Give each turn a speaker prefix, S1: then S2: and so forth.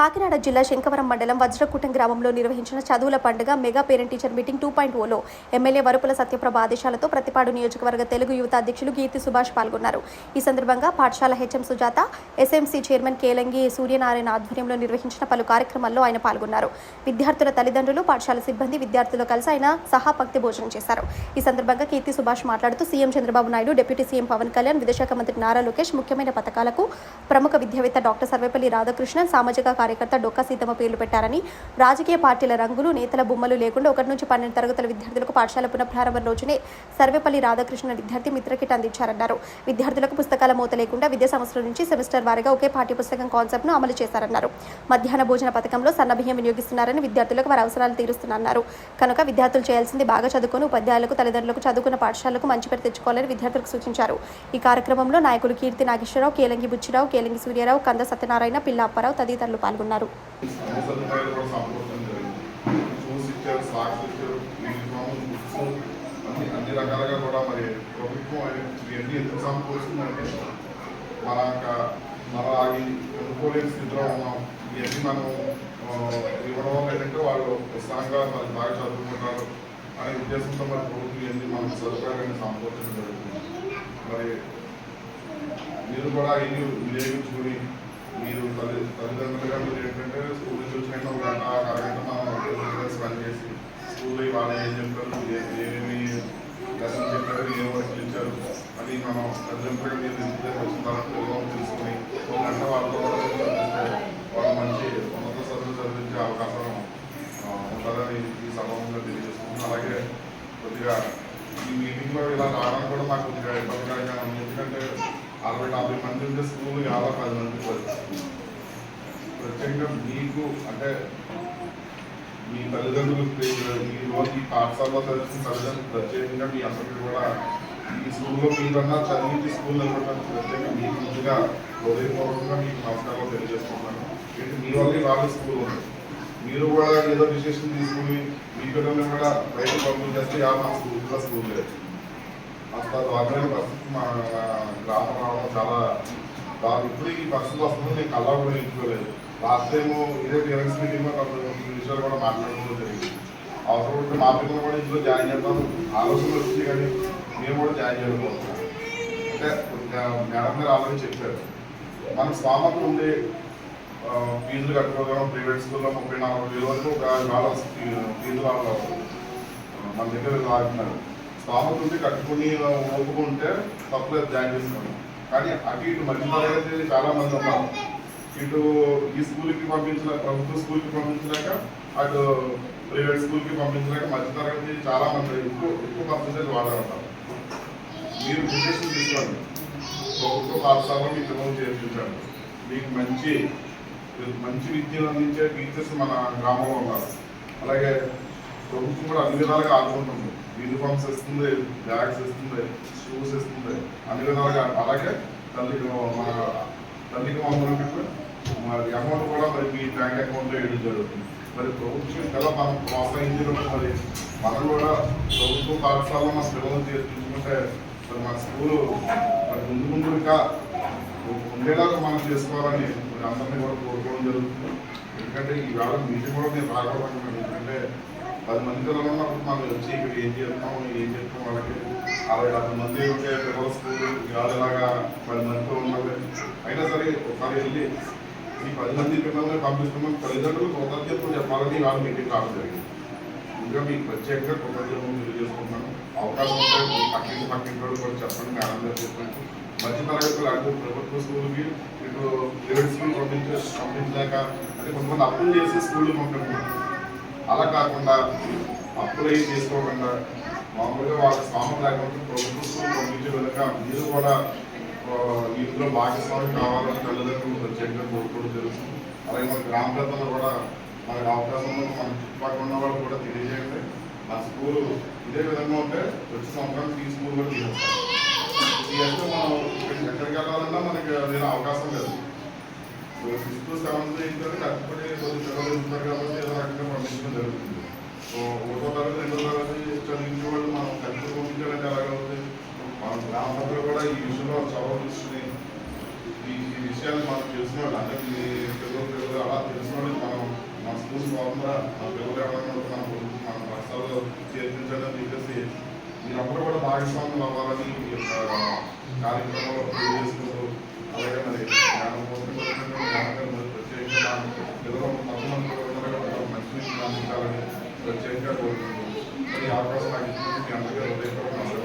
S1: కాకినాడ జిల్లా శంకవరం మండలం వజ్రకూటం గ్రామంలో నిర్వహించిన చదువుల పండుగ mega parent teacher meeting two point Ola MLA Varupula Satyaprabha ఆదేశాలతో ప్రతిపాడు నియోజకవర్గ తెలుగు యువత అధ్యక్షులు కీర్తి సుభాష్ పాల్గొన్నారు. ఈ సందర్భంగా పాఠశాల HM Sujatha SMC chairman Kelangi Suryanarayana ఆధ్వర్యంలో నిర్వహించిన పలు కార్యక్రమాల్లో ఆయన పాల్గొన్నారు. విద్యార్థుల తల్లిదండ్రులు పాఠశాల సిబ్బంది విద్యార్థులు కలిసి ఆయన సహాపక్తి భోజనం చేశారు. ఈ సందర్భంగా కీర్తి సుభాష్ మాట్లాడుతూ CM Chandrababu Naidu deputy CM Pawan Kalyan విదేశాఖ మంత్రి నారా లోకేష్ ముఖ్యమైన పథకాలకు ప్రముఖ విద్యావేత్త డాక్టర్ సర్వేపల్లి రాధాకృష్ణన్ సామాజిక కార్యకర్త డొక్క సీతమ్మ పేర్లు పెట్టారని రాజకీయ పార్టీల రంగులు నేతల బొమ్మలు లేకుండా ఒకటి నుంచి పన్నెండు తరగతుల విద్యార్థులకు పాఠశాల పునఃప్రారంభం రోజునే సర్వేపల్లి రాధాకృష్ణ విద్యార్థి మిత్రకిట్ అందించారన్నారు. విద్యార్థులకు పుస్తకాల మూత లేకుండా విద్యా సంవత్సరం నుంచి సెమిస్టర్ వారీగా ఒకే పాఠ్య పుస్తకం కాన్సెప్ట్ను అమలు చేశారన్నారు. మధ్యాహ్న భోజన పథకంలో సన్నబియ్యం వినియోగిస్తున్నారని విద్యార్థులకు వారి అవసరాలు తీరుస్తున్నారు కనుక విద్యార్థులు చేయాల్సింది బాగా చదువుకొని ఉపాధ్యాయులకు తల్లిదండ్రులకు చదువుకున్న పాఠశాలకు మంచి పేరు తెచ్చుకోవాలని విద్యార్థులకు సూచించారు. ఈ కార్యక్రమంలో నాయకులు కీర్తి నాగేశ్వరరావు కేలంగి బుచ్చిరావు కేలంగి సూర్యారావు కంద సత్యనారాయణ పిల్ల అప్పారావు తదితరులు పాల్గొన్నారు.
S2: అన్ని సదుపాయాలు కూడా సమకూర్చడం జరిగింది షూస్ ఇచ్చారు అన్ని రకాలుగా కూడా మరి ప్రభుత్వం ఇవన్నీ ఎందుకు సమకూరుస్తుందంటే మన యొక్క- మన ఈ కొనుక్కోలేని స్థితిలో ఉన్నాం ఇవన్నీ మనం ఇవ్వడం వల్ల ఏంటంటే వాళ్ళు ఉత్సాహంగా మరి బాగా చదువుకుంటారు అనే ఉద్దేశంతో మరి ప్రభుత్వం ఇవన్నీ మనం సదుపాయాలన్నీ సమకూర్చడం జరుగుతుంది మరి మీరు కూడా ఇల్లు వినియోగించుకుని మీరు తల్లి తల్లిదండ్రులుగా మీరు ఏంటంటే స్కూల్ నుంచి వచ్చినాక ఒక గంట అరగంట మనం స్పెండ్ చేసి స్కూల్లో ఇవాళ ఏం చెప్పారు? ఏ- ఏమేమి లెసన్ చెప్పారు? ఏ వర్క్లు ఇచ్చారు అది మనం తల్లిదండ్రులుగా మీరు ఇంటి దగ్గర వచ్చిన తర్వాత వివరం తెలుసుకుని ఒక గంట వాళ్ళతో కూడా చదివిస్తే వాళ్ళు మంచి ఉన్నత చదువులు చదివించే అవకాశం ఆ, ఉంటుందని ఈ సందర్భంగా తెలియజేస్తున్నాను అలాగే కొద్దిగా ఈ మీటింగ్లో ఇలా రావడానికి కూడా నాకు కొద్దిగా ఇబ్బందికరంగా ఉంది ఎందుకంటే అరవై డెబ్బై మంది ఉంటే స్కూల్ యాభై పది మంది ప్రత్యేకంగా మీకు అంటే మీ తల్లిదండ్రులు ఈ రోజు ఈ పాఠశాలలో చదివిన తల్లిదండ్రులు ప్రత్యేకంగా మీ అందరికీ కూడా ఈ స్కూల్లో మీరన్నా చదివించి స్కూల్ నిలబడడానికి ప్రత్యేకంగా మీకు ముందుగా హృదయపూర్వకంగా మీకు నమస్కారాలు తెలియజేసుకుంటున్నాను. ఏంటి? మీ వల్ల ఇవాళ స్కూల్ ఉంది. మీరు కూడా ఏదో విశేషం తీసుకుని మీ పిల్లల్ని కూడా బయట పంపించేస్తే యా మా స్కూల్లో స్కూల్ లేదు. అంత దారుణమైన పరిస్థితి మా గ్రామం రావడం చాలా దాని ఇప్పుడు ఈ పరిస్థితి వస్తుందని నేను కళ్ళ కూడా ఎంచుకోలేదు లాస్ట్ టైము ఇదే పేరెంట్స్ మీటింగ్లో కొన్ని విషయాలు కూడా మాట్లాడడం జరిగింది. అవసరం ఉంటే మా పిల్లలు కూడా ఇందులో జాయిన్ చేద్దాం. ఆలోచన వచ్చింది కానీ మేము కూడా జాయిన్ చేయకపోతున్నాం అంటే మేడం గారు ఆల్రెడీ చెప్పారు. మన స్థామత ఉండే ఫీజులు కట్టుకోగలం ప్రైవేట్ స్కూల్లో ముప్పై నాలుగు వేల వరకు ఒక వేల ఫీజులు వాళ్ళు మన దగ్గర ఆగుతున్నారు స్థామత ఉండి కట్టుకుని ఒప్పుకుంటే తప్పలేదు జాయిన్ చేసుకోండి కానీ అటు ఇటు మధ్య తరగతి చాలా మంది ఉన్నారు. ఇటు ఈ స్కూల్కి పంపించిన ప్రభుత్వ స్కూల్కి పంపించలేక అటు ప్రైవేట్ స్కూల్కి పంపించలేక మధ్య తరగతి చాలా మంది ఎక్కువ ఎక్కువ పర్సెంటేజ్ వాళ్ళే మీరు డిసిషన్ తీసుకోండి. ప్రభుత్వ పాఠశాలలో మీ పిల్లలు చేర్పించండి. మీకు మంచి మంచి విద్యను అందించే టీచర్స్ మన గ్రామంలో ఉన్నారు. అలాగే ప్రభుత్వం కూడా అన్ని విధాలుగా ఆదుకుంటుంది. యూనిఫామ్స్ ఇస్తుంది బ్యాగ్స్ ఇస్తుంది షూస్ ఇస్తుంది అన్ని విధాలుగా అలాగే తల్లికి మన తల్లికి వందలకి మరి అమౌంట్ కూడా మరి మీ బ్యాంక్ అకౌంట్లో వేయడం జరుగుతుంది. మరి ప్రభుత్వం కదా మనం ప్రోత్సహించడం మరి మనం కూడా ప్రభుత్వ పాఠశాలలో మన పిల్లలు చేర్పించుకుంటే మరి మన స్కూలు మరి ముందు ముందు ఇంకా ఉండేలాగా మనం చేసుకోవాలని మరి అందరినీ కూడా కోరుకోవడం జరుగుతుంది. ఎందుకంటే ఈ మీటింగ్ కూడా నేను రాకపోతున్నాను ఎందుకంటే పది మంది పిల్లలు ఉన్నప్పుడు వచ్చి ఇక్కడ ఏం చేస్తాం ఏం చేస్తాం వాళ్ళకి? అరవై డెబ్బై మంది ఉంటే పిల్లల స్కూల్ ఇవాళ ఇలాగా పది మందితో ఉన్నది. అయినా సరే ఒకసారి వెళ్ళి ఈ పది మంది పిల్లల్ని పంపిస్తున్నాం. తల్లిదండ్రులు కృతజ్ఞతలు చెప్పాలని వాళ్ళు మీటింగ్ రావడం జరిగింది. ఇంకా మీకు ప్రత్యేకంగా కృతజ్ఞతలు తెలియజేసుకుంటున్నాను. అవకాశం ఉంటే పక్కింటి పక్కింటి కూడా చెప్పండి మేడం గారు చెప్పండి. మధ్య తరగతులు అటు ప్రభుత్వ స్కూల్కి ఇటు ప్రైవేట్ స్కూల్ పంపించ పంపించలేక అంటే కొంతమంది అప్పులు చేసి స్కూల్ పంపిస్తున్నారు అలా కాకుండా అప్పులు చేసుకోకుండా మామూలుగా వాళ్ళ స్వామి లేకుండా ప్రభుత్వం పంపించే విధంగా మీరు కూడా ఆ, ఇందులో భాగస్వామి కావాలని తల్లిదండ్రులు ప్రత్యేకంగా కోరుకోవడం జరుగుతుంది. అలాగే మన గ్రామ పెద్దలు కూడా మనకు అవకాశం మన చుట్టుపక్కల ఉన్న వాళ్ళు కూడా తెలియజేయండి. మా స్కూల్ ఇదే విధంగా ఉంటే వచ్చే సంవత్సరానికి ఈ స్కూల్ కూడా తీసేస్తాం తీసేస్తే మనం ఎక్కడికి వెళ్ళాలన్నా మనకి నేను అవకాశం లేదు. సిక్స్త్ సెవెంత్ ఎయిత్ అని కష్టపడి కొద్ది పిల్లలు ఉంటారు కాబట్టి ఏదో రకంగా పంపించడం జరుగుతుంది ఒకటో తరగతి రెండో తరగతి చదివించే వాళ్ళు మనం కష్టపడి పంపించాలంటే ఎలాగవుతుంది మన గ్రామ గ్రామంలో కూడా ఈ విషయంలో చొరవ తీసుకుని ఈ విషయాలు విషయాన్ని మనం తెలిసిన వాళ్ళు అంటే పిల్లలు పిల్లలు అలా తెలిసిన వాళ్ళు మనం మన స్కూల్ ద్వారా మన పిల్లలు ఎవరైనా మన మన రాష్ట్రాల్లో చేర్పించండి చెప్పేసి మీరందరూ కూడా భాగస్వామ్యం అవ్వాలని ఈ యొక్క కార్యక్రమంలో తెలియజేసుకుంటూ అలాగే మరి జ్ఞానం కోసం వచ్చినటువంటి జ్ఞానకాన్ని మరి ప్రత్యేకంగా నా పిల్లలు తప్పమంది కూడా మంచి నీటిని అందించాలని ప్రత్యేకంగా కోరుకుంటూ మరి ఈ అవకాశం నాకు ఇచ్చినందుకు మీ అందరికీ హృదయపూర్వక